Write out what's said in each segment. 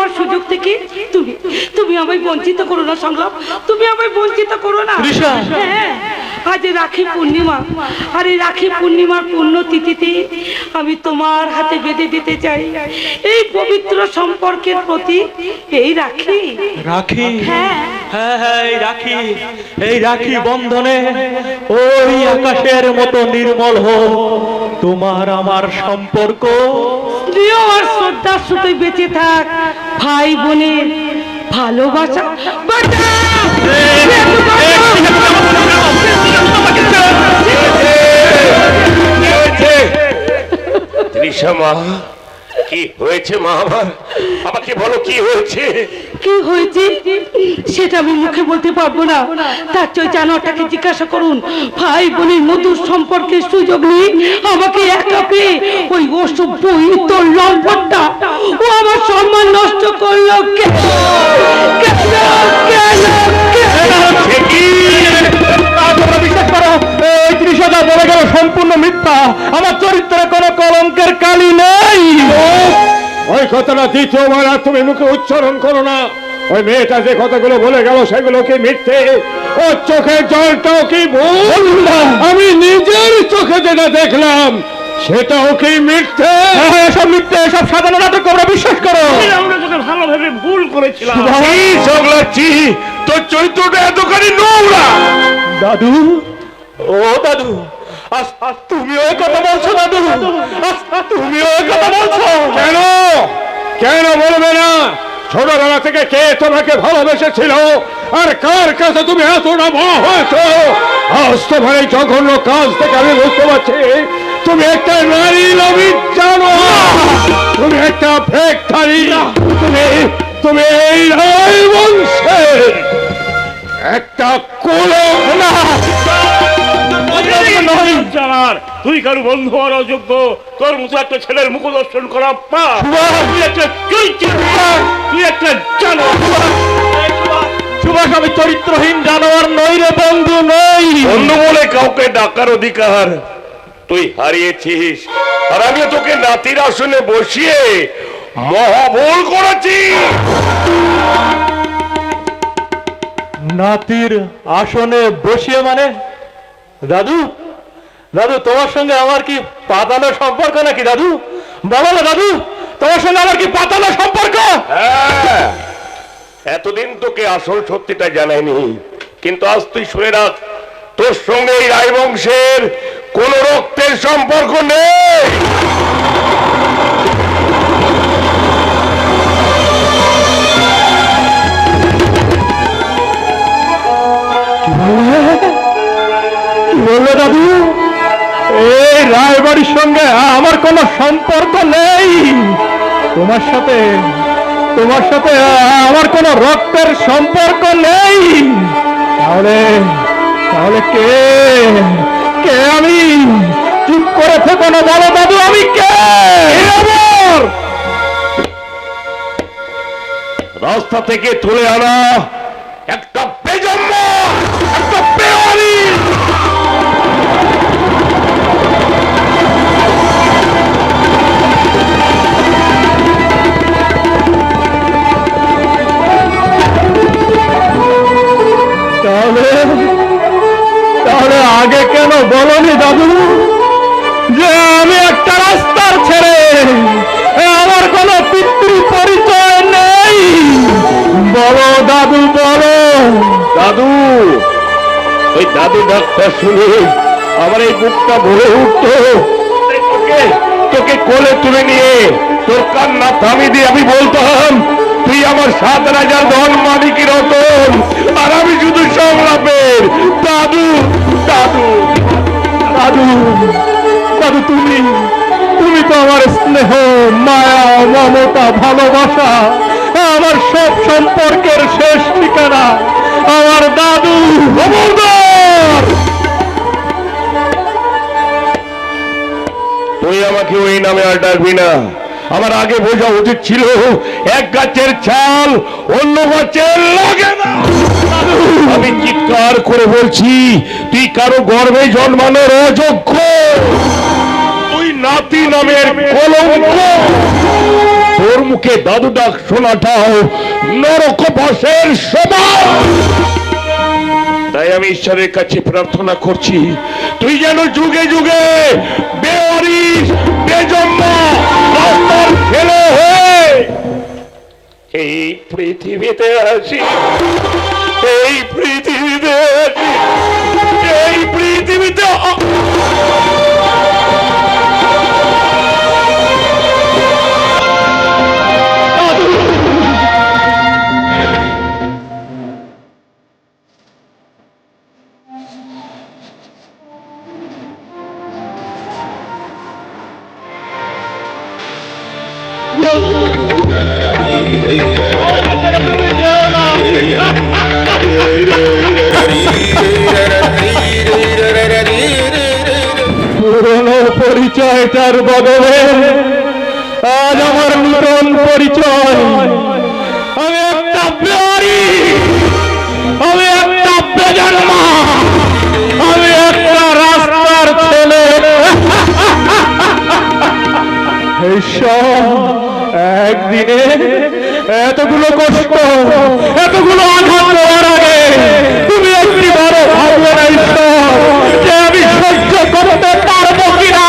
পাওয়ার সুযোগ থেকে? তুমি তুমি আমায় বঞ্চিত করো না সংলাপ। তুমি আমায় বঞ্চিত করো না। হ্যাঁ। আজ রাখি পূর্ণিমা। আর এই রাখি পূর্ণিমার পূর্ণ তিথিতে আমি তোমার হাতে বেঁধে দিতে চাই। এই পবিত্র সম্পর্কের প্রতি এই রাখি। রাখি? হ্যাঁ। হ্যাঁ হ্যাঁ এই রাখি। এই রাখি বন্ধনে ওই আকাশের মতো নির্মল হোক তোমার আমার সম্পর্ক। প্রিয় আর শ্রদ্ধার বেঁচে থাক ভাই বোনের ভালোবাসা। বাঁচা! তৃষা মা কি হয়েছে মা আমার? আমাকে বলো কি হয়েছে? কি হয়েছে? সেটা আমি মুখে বলতে পারব না। তার চেয়ে জানোয়ারটাকে জিজ্ঞাসা করুন। ভাই বোনের মধুর সম্পর্কের সুযোগ নিয়ে আমাকে একা পেয়ে ওই অসভ্য ইতর লম্পটটা ও আমার সম্মান নষ্ট করল কেন কেন কেন কেন সম্পূর্ণ মিথ্যা। আমার চরিত্রে কোনো কলঙ্কের কালি নেই। ওই কথাটা দ্বিতীয়বার আর তুমি মুখে উচ্চারণ করো না। ওই মেয়েটা যে কথাগুলো বলে গেল সেগুলো কি মিথ্যে? ও চোখের জলটাও কি ভুল? আমি নিজের চোখে যেটা দেখলাম সেটাও কি মিথ্যে? হ্যাঁ, এসব মিথ্যে এসব সাধারণ নাটক তোমরা বিশ্বাস করো। আমরা তোকে ভালোভাবে ভুল করেছিলাম। তোর চরিত্রটা এতখানি নোংরা। দাদু? ও দাদু কেন? বলবে না? ছোটবেলা থেকে কে তোমাকে ভালোবেসেছিল? আর কার কাছে তুমি এতটা বড় হয়েছো আজ তোমার এই জঘন্য কাজ থেকে আমি বুঝতে পারছি, তুমি একটা নারী লবির জানো তুমি একটা ফেকটারি তুমি তুমি এই রায় একটা কলম না জানার তুই কারু বন্ধু আর অযোগ্য? তোর মতো একটা ছেলের মুখ দর্শন করা পা তুই একটা তুই একটা জানো সুভাষ। আমি চরিত্রহীন জানোয়ার নই রে বন্ধু নই। অন্য বলে কাউকে ডাকার অধিকার তুই হারিয়েছিস। আর আমি তোকে নাতির আসনে বসিয়ে মহাভুল করেছি। নাতির আসনে বসিয়ে মানে? দাদু দাদু তোমার সঙ্গে আমার কি পাতানো সম্পর্ক নাকি দাদু? বলো না দাদু তোমার সঙ্গে আমার কি পাতানো সম্পর্ক? হ্যাঁ, এতদিন তোকে আসল সত্যিটা জানাইনি কিন্তু আজ তুই শুনে রাখ তোর সঙ্গে এই রায়বংশের কোন রক্তের সম্পর্ক নেই। রায়বাড়ির সঙ্গে আমার কোনো সম্পর্ক নেই। তোমার সাথে তোমার সাথে আমার কোনো রক্তের সম্পর্ক নেই। তাহলে তাহলে কে কে আমি? চুপ করে থেকো না, বলো দাদু, আমি কে? রাস্তা থেকে তুলে আনা। ডাক্তার শুনে আমার এই বুকটা ভরে উঠতো তোকে তোকে কোলে তুলে নিয়ে তোর কান্না থামি দিয়ে আমি বলতাম, তুই আমার সাত রাজার ধন মালিকের রতন, আর আমি শুধু সংলাপের দাদু দাদু দাদু দাদু, তুমি তুমি তো আমার স্নেহ, মায়া, মমতা, ভালোবাসা, আমার সব সম্পর্কের শেষ ঠিকানা, আমার দাদু, খবরদার! তুই আমাকে ওই নামে আর ডাকবি না। আমার আগে বোঝা উচিত ছিল, এক গাছের ছাল অন্য গাছের লাগে না। আমি চিৎকার করে বলছি, তুই কারও গর্ভে জন্মানোর অযোগ্য। তুই নাতি নামের কলঙ্ক। তোর তোর মুখে দাদু ডাক শোনাটাও নরক বাসের সমান তাই আমি ঈশ্বরের কাছে প্রার্থনা করছি, তুই যেন যুগে যুগে বেওয়ারিস বেজন্ম রাস্তার ছেলে হয়ে এই পৃথিবীতে আসি এই একদিনে এতগুলো কষ্ট, এতগুলো আঘাত দেওয়ার আগে তুমি একটি বড় ভাবলে না ঈশ্বর যে আমি সহ্য করতে পারব কিনা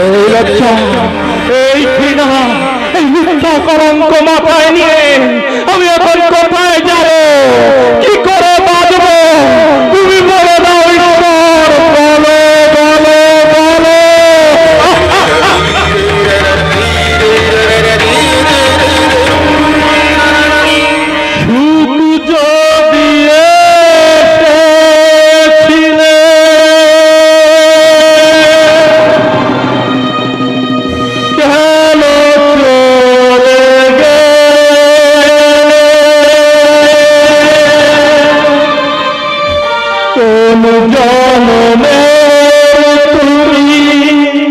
এই লজ্জা এই ঘৃণা এই মিথ্যা কলঙ্ক মাথায় নিয়ে আমি এখন কোথায় যাব কোন জন্মে তুমি?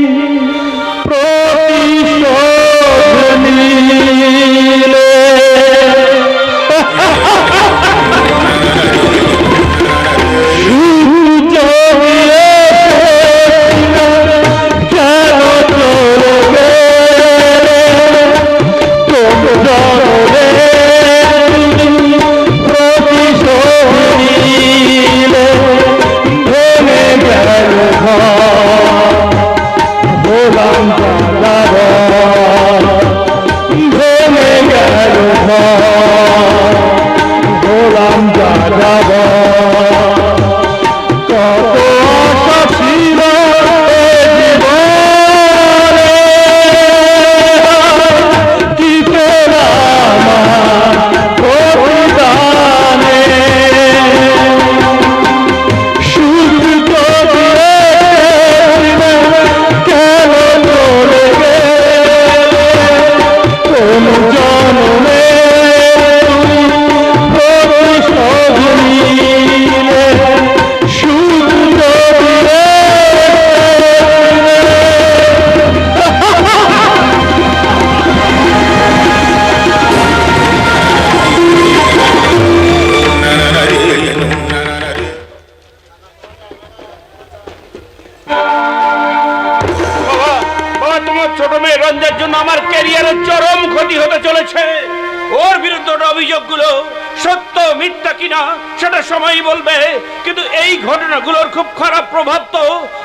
খারাপ প্রভাব তো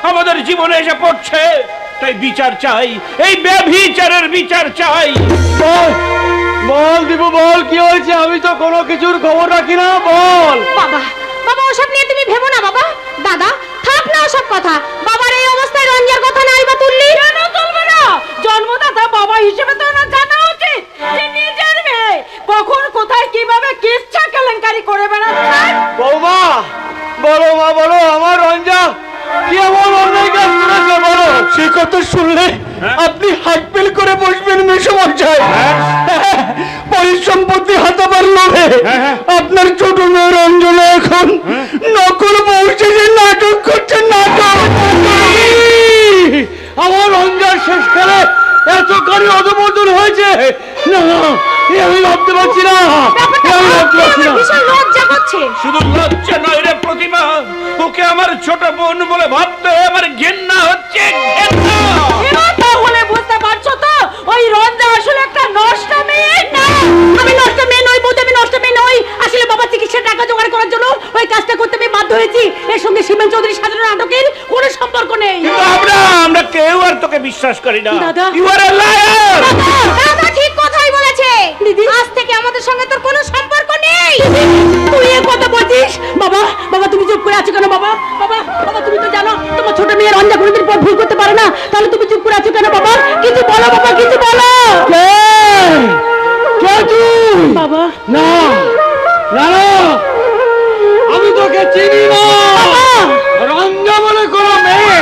আমাদের জীবনে এসে পড়ছে। তাই বিচার চাই এই ব্যভিচারের বিচার চাই। বল বল দিব বল কি হয়েছে? আমি তো কোনো কিছুর খবর রাখি না বল। বাবা বাবা ওসব নিয়ে তুমি ভেবো না বাবা। দাদা থাক না ওসব কথা। বাবার এই অবস্থায় রঞ্জার কথা নাই বা তুললি? কেন তুলবে না? জন্মদাতা বাবা হিসেবে তো ওনার জানা উচিত। যে নিজের মেয়ে। কখন কোথায় কীভাবে কিচ্ছা কেলেঙ্কারি করে বেড়াচ্ছে? বৌমা বলো মা বলো আমার রঞ্জা। কি এমন অন্যায় কাজ করেছে বলো। সে কথা শুনলে আপনি হাত পেল করে বসবেন মেসমশাই পরিসম্পত্তি হাতাবার লোভে। আপনার ছোট মেয়ে রঞ্জনা এখন নকল যে নাটক করছে নাটক। আমার রঞ্জার শেষ খেলে এত কারি অধমর্দন হয়েছে। না আমি ভাবতে পারছি না। আমি ভাবতে পারছি না লজ্জা করছে শুধু লজ্জা নয় রে প্রতিমা ওকে আমার ছোট বোন বলে ভাবতে আমার ঘেন্না হচ্ছে ঘেন্না। তাহলে বুঝতে পারছ তো ওই রঞ্জা আসলে একটা নষ্ট মেয়ে? না আমি নষ্ট মেয়ে নই বলতে আমি নষ্ট মেয়ে নই আসলে বাবা চিকিৎসার টাকা জোগাড় করার জন্য ওই কাজটা করতে আমি বাধ্য হয়েছি। এর সঙ্গে সীমান চৌধুরী সাজানো নাটকের কোনো সম্পর্ক নেই। কিন্তু আমরা আমরা কেউ আর তোকে বিশ্বাস করি না। দাদা। ইউ আর এ লায়ার দাদা ঠিক কথাই বলেছে। দিদি। আজ থেকে আমাদের সঙ্গে তোর কোনো সম্পর্ক নেই। তুই এ কথা বলছিস? বাবা বাবা তুমি চুপ করে আছো কেন বাবা? বাবা বাবা তুমি তো জানো তোমার ছোট মেয়ে রঞ্জা কোনোদিন পর ভুল করতে পারে না। তাহলে তুমি চুপ করে আছো কেন বাবা? কিছু বলো বাবা কিছু বলো। কে তুই? বাবা। না। না না আমি তোকে চিনি না। রঞ্জা বলে কোনো মেয়ে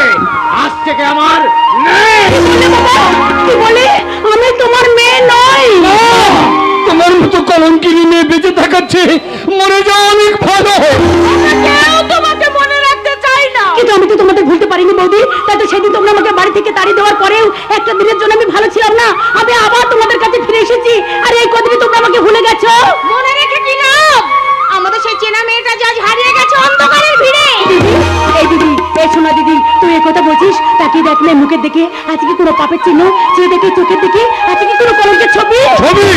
আজ থেকে আমার নেই। বলে আমি তোমার মেয়ে নই। তোমার মতো কলঙ্কিনী মেয়ে বেঁচে থাকাচ্ছে মরে যাওয়া অনেক ভালো। তোমাকে মনে রাখতে চাই না। কিন্তু আমি তো তোমাদের ভুলতে পারিনি বৌদি। তাই তো সেদিন তোমরা আমাকে বাড়ি থেকে তাড়িয়ে দেওয়ার পরেও একটা দিনের জন্য আমি ভালো ছিলাম না। আমি আবার তোমাদের কাছে ফিরে এসেছি। আর এই কদিনে তোমরা আমাকে ভুলে গেছো। সোনা দিদি তুই কথা বলছিস? তাকে দেখলে মুখের দিকে। আজকে কি কোনো পাপের চিহ্ন? চেয়ে দেখে চোখের দিকে আজকে কি কোনো কলঙ্কের ছবি? ছবি!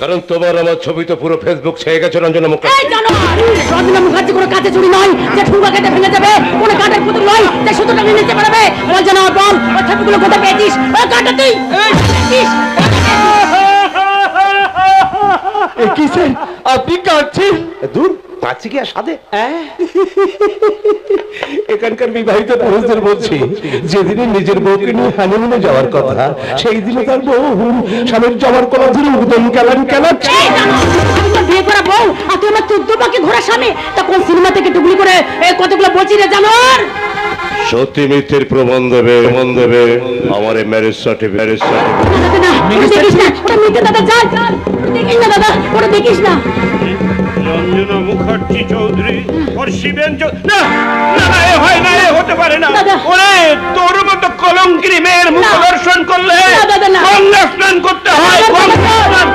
কারণ তোমার আমার ছবি তো পুরো ফেসবুক ছেয়ে গেছে রঞ্জনা মুখার্জি। রঞ্জনা মুখার্জি কোনো কাজে চুরি নয় যে ঠুঙ্গা কেটে ভেঙে যাবে কোনো কাঠের পুতুল নয় যে সুতোটা নিয়ে নিতে পারবে রঞ্জনা বল ওই ছবিগুলো কোথায় পেয়েছিস? ওই কাটা তুই! পেয়েছিস? কিসে আপনি কাটছেন? দূর! পাচ্ছি কি আর সাদে হ্যাঁ? এখানকার বিবাহিত পুরুষদের বলছি যেদিনে নিজের বউকে নিয়ে হানিমুনে যাওয়ার কথা সেই দিনে তার বউ স্বামীর যাওয়ার কথা ধরে উদম কেলান কেলাচ্ছে বিয়ে করা বউ আর তুই আমার চোদ্দ পাকে ঘোরা স্বামী। তা কোন সিনেমা থেকে টুকলি করে কতগুলো বলছি রে জানোয়ার? সত্যি মিথ্যের প্রমাণ দেবে প্রমাণ দেবে। আমার ম্যারেজ সার্টিফিকেট ম্যারেজ সার্টিফিকেট না ওটা মিথ্যে দাদা যা দেখিস না দাদা ওটা দেখিস না। রঞ্জনা মুখার্জি চৌধুরী ওর শিবেন না না না, এ হয় না এ হতে পারে না। ওরে তোর মতো কলঙ্কিনী মেয়ের মুখ দর্শন করলে না, দাদা, না। গঙ্গা স্নান করতে হয় গঙ্গা স্নান।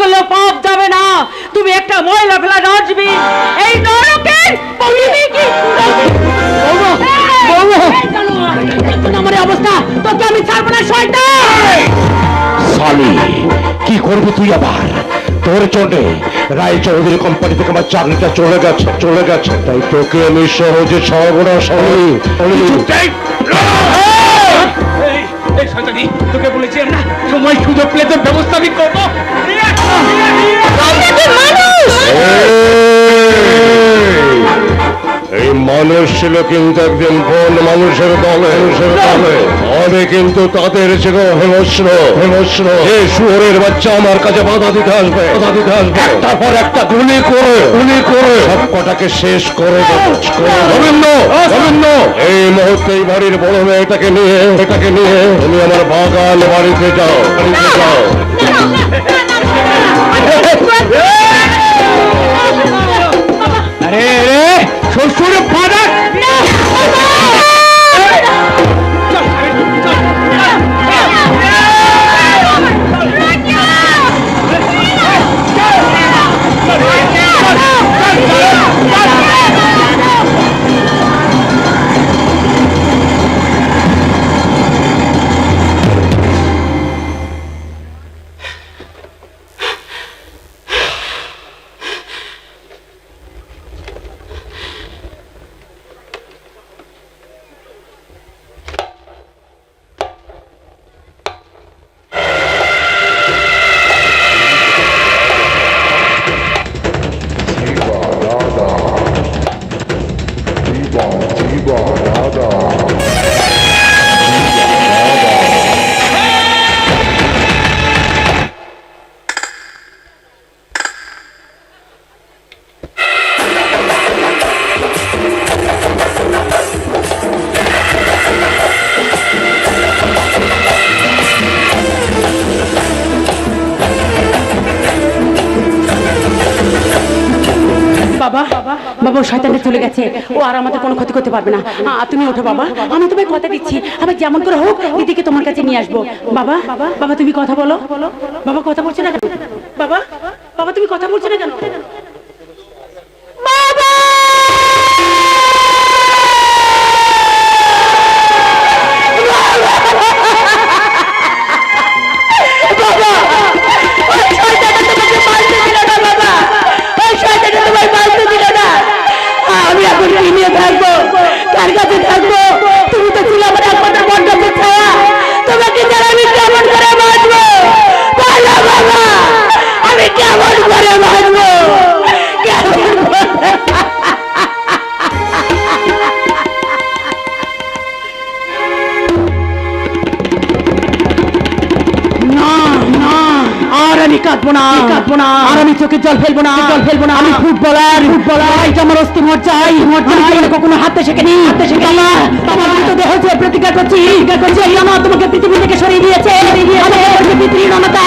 করলে পাপ যাবে না। তুমি একটা ময়লা ফেলা রাজবি এই নরকের পরিবে করবি তুই আবার। তোর চোটে রায় চৌধুরী কোম্পানি থেকে আমার চাকরিটা চলে গেছে চলে গেছে। তাই তোকে আমি সহজে সর্বনাশ হই তোকে বলেছিলাম না সময় সুযোগ পেলে তোর ব্যবস্থা আমি করব। এই মানুষ ছিল কিন্তু একদিন বন মানুষের দলে মানুষের দলে। অনেক কিন্তু তাদের ছিল হেমস্র হেমস্র যে শুয়োরের বাচ্চা আমার কাছে বাধা দিতে আসবে বাধা দিতে আসবে। একটার পর একটা গুলি করে গুলি করে। সব কটাকে শেষ করে দেবো। রবীন্দ্র রবীন্দ্র এই মুহূর্তে এই বাড়ির বড় মেয়েটাকে নিয়ে এটাকে নিয়ে তুমি আমার বাগান বাড়িতে যাও বাড়িতে যাও। ও আর আমাদের কোনো ক্ষতি করতে পারবে না। তুমি ওঠো বাবা। আমি তোমায় কথা দিচ্ছি। আমি যেমন করে হোক দিদিকে তোমার কাছে নিয়ে আসব। বাবা বাবা তুমি কথা বলো। বাবা, কথা বলছো না বাবা বাবা তুমি কথা বলছো না কেন? না। আর আমি চোখে জল ফেলব না। জল ফেলব না। আমি ফুটবলার। ফুটবলার। এটা আমার অস্থি কখনো হাতে শেখেনি। হাতে শেখেনি। বাবা আমি তো দেহ যে প্রতিজ্ঞা করছি। প্রতিজ্ঞা করছি। এই আমার তোমাকে পৃথিবী থেকে সরিয়ে দিয়েছে। আমাকে পৃথিবী রণতা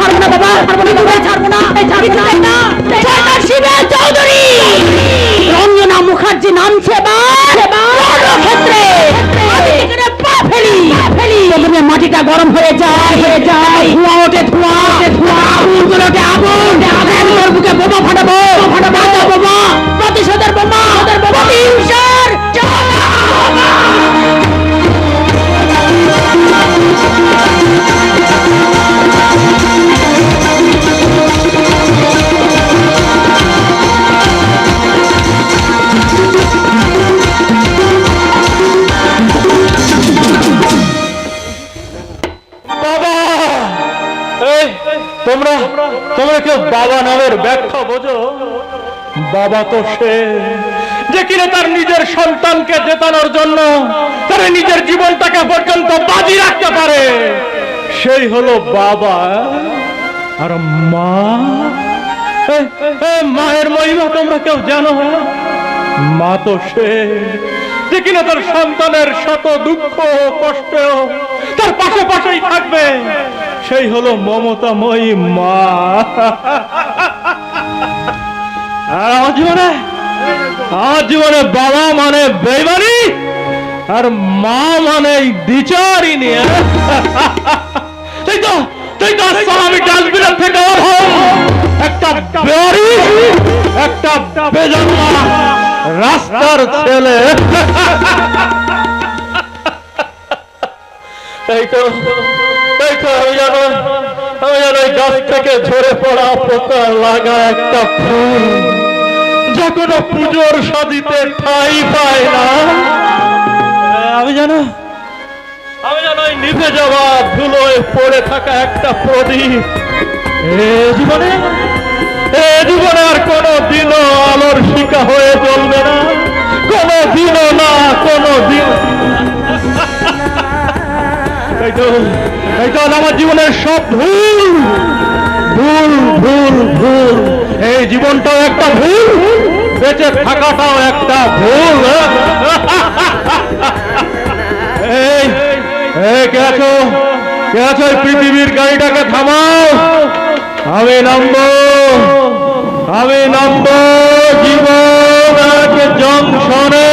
ছাড়বো না বাবা। ছাড়বো না বাবা। ছাড়বো না। ছাড়বো না। সরকার শিবের চৌধুরী! রঞ্জনা মুখার্জি নামছে বা ক্ষেত্রে নামের ব্যাখ্যা বোঝো। বাবা তো সে যে কিনা তার নিজের সন্তানকে জেতানোর জন্য তার নিজের জীবনটাকে পর্যন্ত বাজি রাখতে পারে। সেই হলো বাবা আর মা। মায়ের মহিমা তোমরা কেউ জানো? মা তো সে যে কিনা তার সন্তানের শত দুঃখ কষ্ট তার পাশে পাশেই থাকবে। সেই হলো মমতাময়ী মা। আর আমার জীবনে আমার জীবনে বাবা মানে বেমানি আর মা মানে আমি ডাস্টবিনের থেকে একটা একটা বেজন্মা রাস্তার ছেলে। তো। তাই তো আমি জানো আমি জানো এই গাছ থেকে ঝরে পড়া পোকা লাগা একটা ফুল যা কোনো পুজোর সাজিতে ঠাই পায় না। আমি জানো আমি জানো এই নিভে যাওয়া ধুলোয় পড়ে থাকা একটা প্রদীপ। এ জীবনে? এ জীবনে আর কোনো দিনও আলোর শিকা হয়ে চলবে না। কোনো দিনও না কোনো দিন তো আজ আমার জীবনের সব ভুল ভুল ভুল ভুল। এই জীবনটাও একটা ভুল, বেঁচে থাকাটাও একটা ভুল। এই এই, কে আছো? কে আছো পৃথিবীর গাড়িটাকে থামাও? আমি নামবো আমি নামবো জীবন জংশনে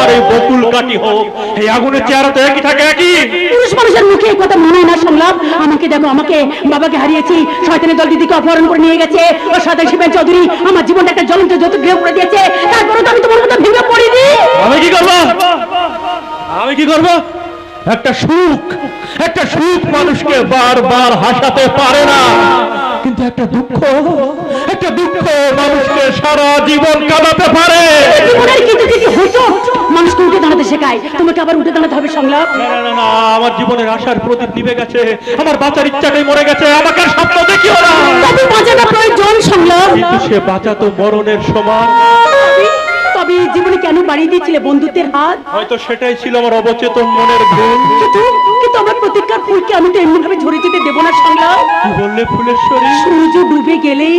আর এই বকুল কাটি হোক এই আগুনের চেহারা তো একই থাকে একই। পুরুষ মানুষের মুখে এই কথা মনে না শুনলাম। আমাকে দেখো আমাকে বাবাকে হারিয়েছি শয়তানের দল দিদিকে অপহরণ করে নিয়ে গেছে। ও সাদা শিবের চৌধুরী আমার জীবনটা একটা জ্বলন্ত যত গৃহ করে দিয়েছে। তারপরে তো আমি তোমার মতো ভেঙে পড়িনি। আমি কি করব? আমি কি করব? একটা সুখ একটা সুখ মানুষকে বারবার হাসাতে পারে না। কিন্তু একটা দুঃখ একটা দুঃখ মানুষকে সারা জীবন কাটাতে পারে। মানুষকে উঠে দাঁড়াতে শেখায়। তোমাকে আবার উঠে দাঁড়াতে হবে সংলাপ? না না, না না আমার জীবনের আশার প্রদীপ নিভে গেছে। আমার বাঁচার ইচ্ছাটাই মরে গেছে। আমাকে স্বপ্ন দেখিও না। তবে বাঁচাটা প্রয়োজন সংলাপ। কিন্তু সে বাঁচাতো মরণের সমান। তবে জীবনে কেন বাড়িয়ে দিয়েছিলে বন্ধুত্বের হাত? হয়তো সেটাই ছিল আমার অবচেতন মনের ভুল কিন্তু আমার প্রতিজ্ঞার ফুলকে আমি তো এমনি ভাবে ঝরে যেতে দেবো না সংলাপ কি বললে ফুলেশ্বরী? সূর্য ডুবে গেলেই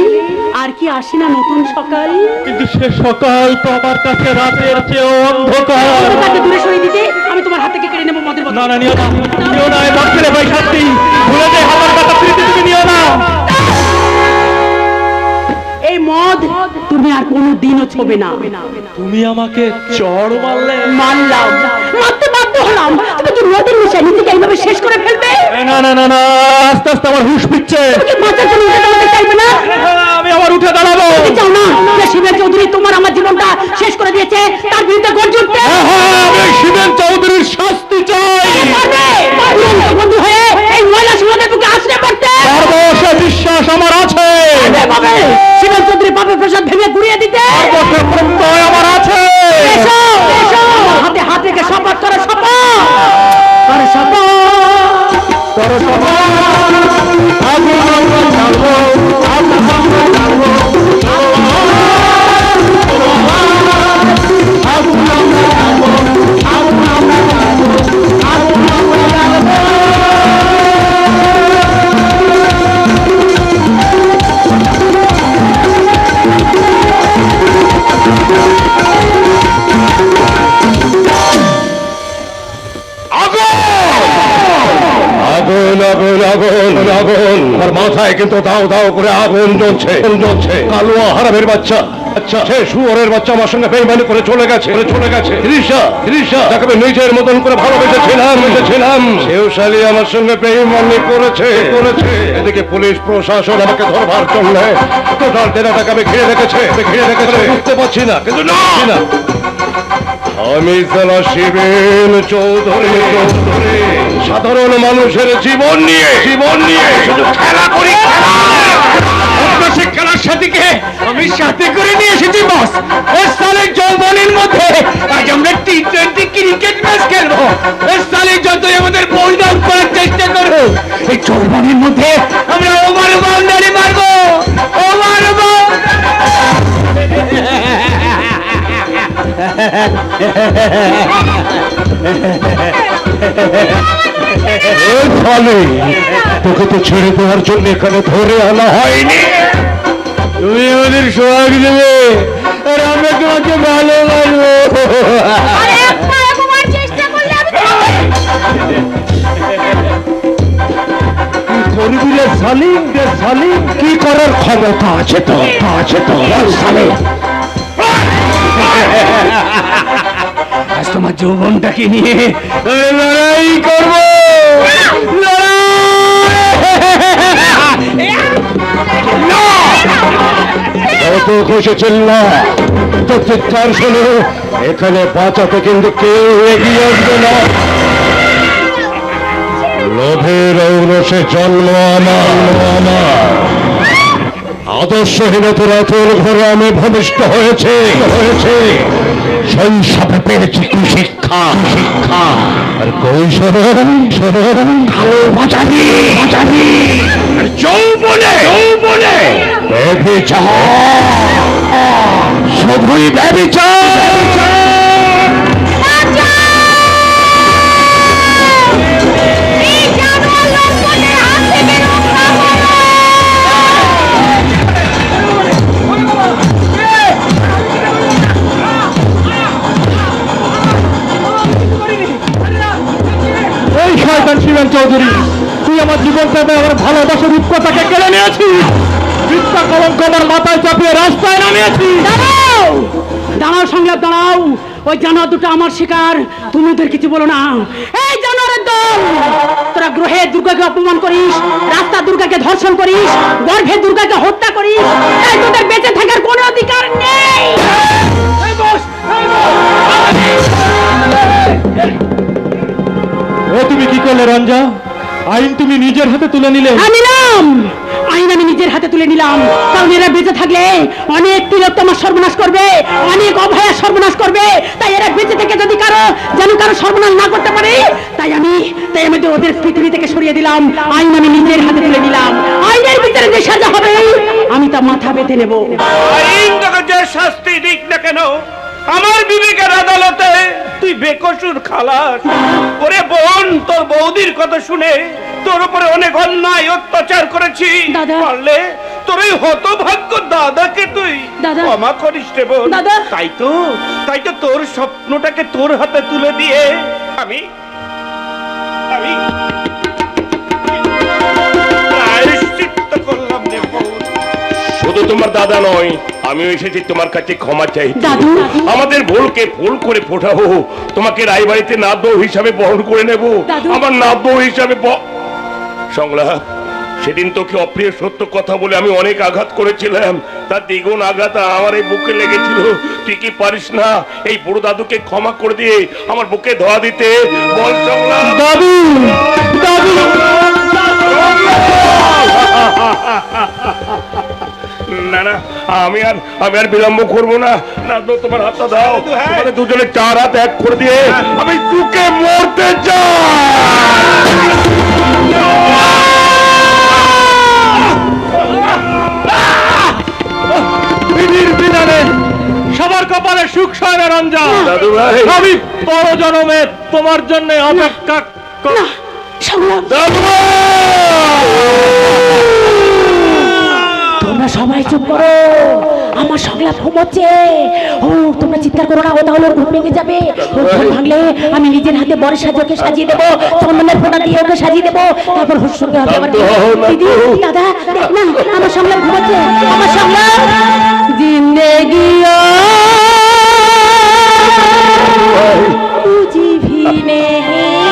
আর কি আসে না নতুন সকাল? কিন্তু সে সকাল তো আমার কাছে রাতের চেয়ে অন্ধকার। তাকে দূরে সরিয়ে দিতে আমি তোমার হাত থেকে কেড়ে নেব মদের না না নিও না নিও না এই মন্দিরে ভাই শাস্তি। ভুলে যাই আমার কথা প্রীতি তুমি নিও না। এই মদ তুমি আর কোনো দিনও ছবে না। তুমি আমাকে চড় মারলে। মানলাম মারতে হলাম তুমি কি নদীর মিশে নিজেকে এইভাবে শেষ করে ফেলবে? না না না না আস্তে আস্তে আমার হুশ ফিরছে। তুমি বাঁচার জন্য উঠে দাঁড়াতে চাইবে না? আমি আবার উঠে দাঁড়াবো। তুমি চাও না শিবের চৌধুরী তোমার আমার জীবনটা শেষ করে দিয়েছে তার বিরুদ্ধে গর্জে উঠতে হ্যাঁ, হ্যাঁ, আমি শিবেন চৌধুরীর শাস্তি চাই। বন্ধু হয়ে এই মহিলা সমাজের বুকে আশ্রয় পড়তে সে বিশ্বাস আমার আছে। শিবের চৌধুরী পাপের প্রসাদ ভেঙে গুড়িয়ে দিতে। আমার আছে। হাতে হাত রেখে শপথ করো শপথ। করো শপথ। করো সবাই। কিন্তু দাও দাও করে আগুন জ্বলছে। জ্বলছে। কালুয়া হারামের বাচ্চা। আচ্ছা। সে শুয়োরের বাচ্চা আমার সঙ্গে বেইমানি করে চলে গেছে। চলে গেছে। ত্রিশা ত্রিশা। তাকে আমি নিজের মতন করে ভালোবেসেছিলাম। বেসেছিলাম সেও শালি আমার সঙ্গে বেইমানি করেছে। করেছে। এদিকে পুলিশ প্রশাসন আমাকে ধরবার জন্য টোটাল ডেরাটাকে আমি ঘিরে রেখেছে। ঘিরে রেখেছে। বুঝতে পারছি না। কিন্তু না! না। আমি সালা শিবেন চৌধুরী। চৌধুরী। সাধারণ মানুষের জীবন নিয়ে। জীবন নিয়ে। শুধু খেলা করি খেলা খেলার সাথীকে আমি সাথে করে নিয়ে এসেছি বস। এর সালে যৌবনের মধ্যে আজ আমরা টি টোয়েন্টি ক্রিকেট ম্যাচ খেলব। এর সালে যতই আমাদের বোল্ড করার চেষ্টা করব এই যৌবনের মধ্যে আমরা ওভার বাউন্ডারি মারবো। ওভার ফলে তোকে তো ছেড়ে দেওয়ার জন্য এখানে ধরে আনা হয়নি। তুমি আমাদের সোহাগ দেবে আর আমরা তোমাকে ভালোবাসবো। করবি রে সালিম রে সালিম কি করার ক্ষমতা আছে তো আছে তো সালিম তোমার যৌবনটাকে নিয়ে লড়াই করব। খুশি তো চিৎকার শুনে এখানে বাঁচাতে কিন্তু কেউ এগিয়ে আসবে না। লোভের ঔরসে জন্ম আমার আমার। আদর্শহীনতার আতর ঘরে আমি ভূমিষ্ঠ হয়েছে। হয়েছে। শৈশবে পেয়েছি শিক্ষা? শিক্ষা? আর কৈশোর বাঁচাবি আর যৌবনে যৌবনে ব্যবিচার শুধুই ব্যভিচার চৌধুরী তুই আমার জীবন থেকে আমার ভালোবাসার রূপকথাকে কেড়ে নিয়েছিস? মিথ্যা কলঙ্ক আমার মাথায় চাপিয়ে রাস্তায় নামিয়েছিস? দাঁড়াও! দাঁড়াও সংলাপ দাঁড়াও। ওই জানোয়ার দুটো আমার শিকার। তুমি ওদের কিছু বলো না। এই জানোয়ারের দল! তোরা গ্রহে দুর্গাকে অপমান করিস রাস্তা দুর্গাকে ধর্ষণ করিস গর্ভে দুর্গাকে হত্যা করিস। এই তোদের বেঁচে থাকার কোনো অধিকার নেই! ও তুমি কি করলে রঞ্জা? আইন তুমি নিজের হাতে তুলে নিলে। হ্যাঁ, নিলাম। আইন আমি নিজের হাতে তুলে নিলাম। কারণ এরা বেঁচে থাকলে অনেক তিলোত্তমার সর্বনাশ করবে অনেক অভয়ার সর্বনাশ করবে। তাই এরা বেঁচে থেকে যদি কারও যেন কারও সর্বনাশ না করতে পারে তাই আমি তাই আমি তো ওদের পৃথিবী থেকে সরিয়ে দিলাম। আইন আমি নিজের হাতে তুলে নিলাম। আইনের ভিতরে যে সাজা হবে আমি তা মাথা বেঁধে নেব। আইন যে শাস্তি দিক না কেন আমার বিবেকের আদালতে তুই বেকসুর খালাস ওরে বোন তোর বৌদির কথা শুনে তোর উপরে অনেক অন্যায় অত্যাচার করেছি। পারলে তোর ওই হতভাগ্য দাদাকে তুই। ক্ষমা করিস রে বোন তাই তো তাই তো তোর স্বপ্নটাকে তোর হাতে তুলে দিয়ে আমি আমি শুধু তোমার দাদা নয়। আমিও এসেছি তোমার কাছে ক্ষমা চাই দাদু। আমাদের ভুলকে ভুল করে ফোটাবো তোমাকে রায়বাড়িতে নাদ্য হিসাবে বহন করে নেব। আমার নাদ্য হিসাবে সংলাপ সেদিন তোকে অপ্রিয় সত্য কথা বলে আমি অনেক আঘাত করেছিলাম। তার দ্বিগুণ আঘাত আমার এই বুকে লেগেছিল। তুই কি পারিস না এই বুড়ো দাদুকে ক্ষমা করে দিয়ে আমার বুকে ধোয়া দিতে? বল সংলাপ। দাদু! দাদু! না না আমি আর আমি আর বিলম্ব করব না। না তো তোমার হাতটা দাও। তোমাদের দুজনে চার হাত এক করে দিয়ে আমি দুকে মরতে চাই। সবার কপালে সুখ সয় না রঞ্জন আমি বড় জনমে তোমার জন্য অপেক্ষা দাদু তোমরা সবাই চুপ করো। আমার সংলাপ ঘুমোচ্ছে। ও তোমরা চিৎকার করো না ও তাহলে ঘুম ভেঙে যাবে। ও ঘুম ভাঙলে আমি নিজের হাতে বরের সাজে ওকে সাজিয়ে দেবো চন্দনের ফোটা দিয়ে ওকে সাজিয়ে দেবো। তারপর হুশ সঙ্গে হবে আমার দিদি দাদা দেখ না আমার সংলাপ ঘুমোচ্ছে। আমার সংলাপ জিন্দেগি বুঝি নেহি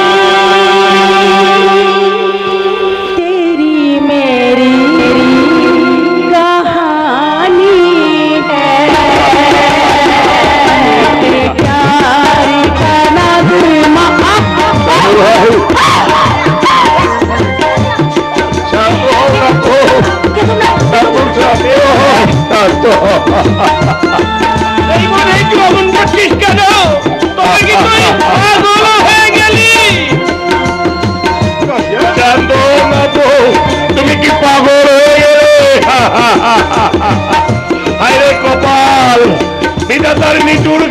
এইবার এই কি অমন করছিস কেন? তোকে কি তুই পাগল হয়ে গেলি? জানো না তো তুমি কি পাগল হয়ে গেলে? হায়রে কপাল বিধাতার নিচুর